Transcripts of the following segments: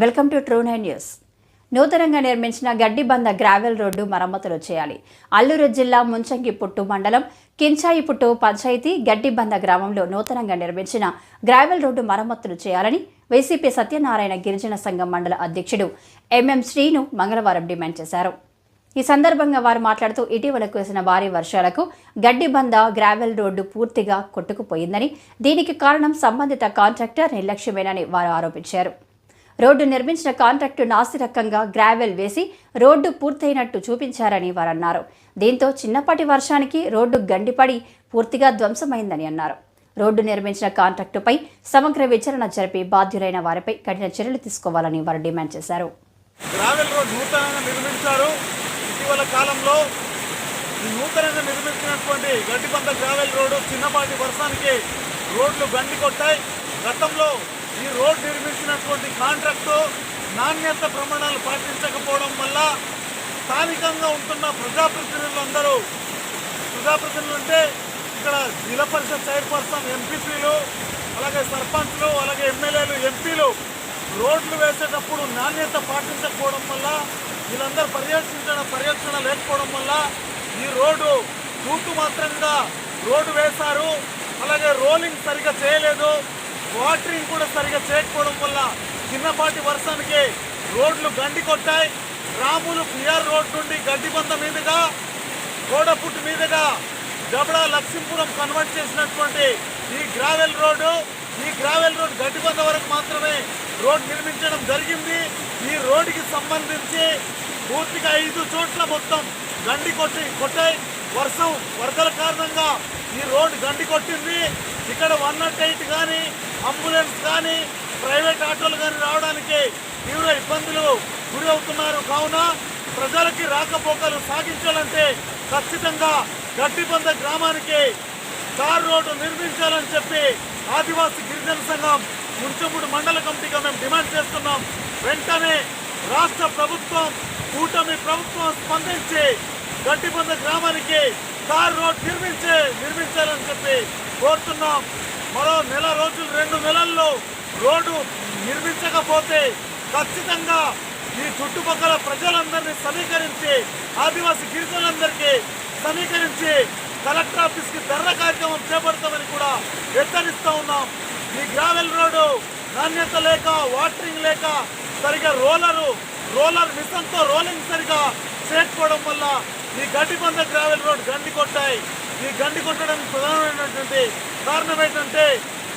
Welcome to true nine news. నూతనంగా నిర్మించిన గడ్డిబంద gravel road మరమ్మతులు చేయాలి. అల్లూరు జిల్లా ముంచంగి పుట్టు మండలం కించాయి పుట్టు పంచాయతీ గడ్డిబంద గ్రామంలో నూతనంగా నిర్మించిన గ్రావెల్ రోడ్డు మరమ్మతులు చేయాలని వైసీపీ సత్యనారాయణ గిరిజన సంఘం మండల అధ్యక్షుడు ఎంఎం శ్రీను మంగళవారం డిమాండ్ చేశారు. ఈ సందర్భంగా వారు మాట్లాడుతూ ఇటీవల కురిసిన భారీ వర్షాలకు గడ్డిబంద గ్రావెల్ రోడ్డు పూర్తిగా కొట్టుకుపోయిందని దీనికి కారణం సంబంధిత కాంట్రాక్టర్ నిర్లక్ష్యమేనని వారు ఆరోపించారు. రోడ్డు నిర్మించిన కాంట్రాక్టు నాసిరకంగా గ్రావెల్ వేసి రోడ్డు పూర్తయినట్టు చూపించారని వారు అన్నారు దీంతో చిన్నపాటి వర్షానికి రోడ్డు గండిపడి పూర్తిగా ధ్వంసమైందని అన్నారు. రోడ్డు నిర్మించిన కాంట్రాక్టుపై సమగ్ర విచారణ జరిపి బాధ్యులైన వారిపై కఠిన చర్యలు తీసుకోవాలని వారు డిమాండ్ చేశారు. గ్రావెల్ రోడ్ నూతనంగా నిర్మించారు. ఇటీవల కాలంలో నూతనంగా నిర్మించినటువంటి గడ్డిపంత గ్రావెల్ రోడ్డు చిన్నపాటి వర్షానికి రోడ్లు గండి కొట్టాయి గతంలో ఈ రోడ్ నిర్మించినటువంటి కాంట్రాక్టు నాణ్యత ప్రమాణాలు పాటించకపోవడం వల్ల స్థానికంగా ఉంటున్న ప్రజాప్రతినిధులందరూ ప్రజాప్రతినిధులు అంటే ఇక్కడ జిల్లా పరిషత్ చైర్పర్సన్ ఎంపీపీలు అలాగే సర్పంచ్లు అలాగే ఎమ్మెల్యేలు ఎంపీలు రోడ్లు వేసేటప్పుడు నాణ్యత పాటించకపోవడం వల్ల వీళ్ళందరూ పర్యవేక్షించడం పర్యవేక్షణ లేకపోవడం వల్ల ఈ రోడ్డు తూటు మాత్రంగా రోడ్డు వేశారు. అలాగే రోలింగ్ సరిగ్గా చేయలేదు. వాటరింగ్ కూడా సరిగా చేయకపోవడం వల్ల చిన్నపాటి వర్షానికి రోడ్లు గండి కొట్టాయి. రాములు పిఆర్ రోడ్ నుండి గడ్డిబంద మీదుగా గోడపుట్టు మీదుగా జబడా లక్ష్మీపురం కన్వర్ట్ చేసినటువంటి ఈ గ్రావెల్ రోడ్డు ఈ గ్రావెల్ రోడ్ గడ్డిబంద వరకు మాత్రమే రోడ్ నిర్మించడం జరిగింది. ఈ రోడ్డుకి సంబంధించి పూర్తిగా ఐదు చోట్ల మొత్తం గండి కొట్టి కొట్టాయి. వర్షం వరదల కారణంగా ఈ రోడ్డు గండి కొట్టింది. ఇక్కడ వన్ నాట్ ఎయిట్ కానీ అంబులెన్స్ కానీ ప్రైవేట్ ఆటోలు కానీ రావడానికి తీవ్ర ఇబ్బందులు గురి అవుతున్నారు. కావున ప్రజలకి రాకపోకలు సాగించాలంటే ఖచ్చితంగా గట్టిబంద గ్రామానికి తార్ రోడ్డు నిర్మించాలని చెప్పి ఆదివాసీ గిరిజన సంఘం ముంచముడు మండల కమిటీగా మేము డిమాండ్ చేస్తున్నాం. వెంటనే రాష్ట్ర ప్రభుత్వం కూటమి ప్రభుత్వం స్పందించి గట్టిబంద గ్రామానికి తార్ రోడ్ నిర్మించే నిర్మించాలని చెప్పి కోరుతున్నాం. మరో నెల రోజులు రెండు నెలల్లో రోడ్డు నిర్మించకపోతే ఖచ్చితంగా ఈ చుట్టుపక్కల ప్రజలందరినీ సమీకరించి ఆదివాసీ గిరిజనులందరికీ సమీకరించి కలెక్టర్ ఆఫీస్కి ధర్నా కార్యక్రమం చేపడతామని కూడా హెచ్చరిస్తూ ఉన్నాం. ఈ గ్రావెల్ రోడ్డు నాణ్యత లేక వాటరింగ్ లేక సరిగా రోలరు రోలర్ మిషన్తో రోలింగ్ సరిగా చేయకపోవడం వల్ల ఈ గడ్డిబంద గ్రావెల్ రోడ్ గండి కొట్టాయి. ఈ గండి కొట్టడానికి ప్రధానమైనటువంటి కారణం ఏంటంటే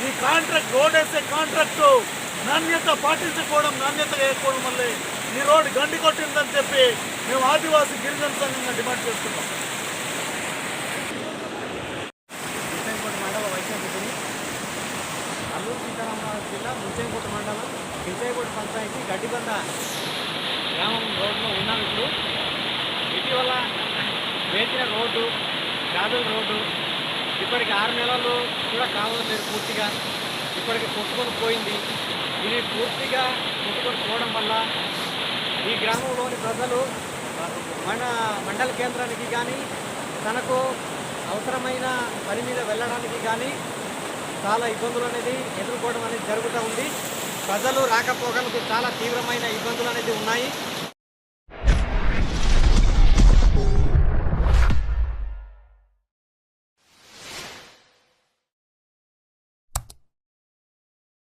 ఈ కాంట్రాక్ట్ రోడ్ వేసే కాంట్రాక్టు నాణ్యత పాటించకపోవడం నాణ్యత వేయకపోవడం వల్లే ఈ రోడ్ గండి కొట్టిందని చెప్పి మేము ఆదివాసీ గిరిజన సంఘంగా డిమాండ్ చేస్తున్నాం. ముచ్చంకోట మండలం వైశాఖపురి. అల్లూరు సీతారామరాజు జిల్లా ముచ్చంకోట మండలం. కించైకోట పంచాయతీ గడ్డిబంద గ్రామం రోడ్లో ఉన్నాం ఇప్పుడు. వేసిన రోడ్డు గాజుల రోడ్డు ఇప్పటికి ఆరు నెలలు కూడా కావాలి లేదు పూర్తిగా. ఇప్పటికి కొట్టుకొని పోయింది. ఇది పూర్తిగా కొట్టుకొని పోవడం వల్ల ఈ గ్రామంలోని ప్రజలు మన మండల కేంద్రానికి కానీ తనకు అవసరమైన పని మీద వెళ్ళడానికి కానీ చాలా ఇబ్బందులు అనేది ఎదుర్కోవడం అనేది జరుగుతూ ఉంది. ప్రజలు రాకపోకలకు చాలా తీవ్రమైన ఇబ్బందులు అనేది ఉన్నాయి.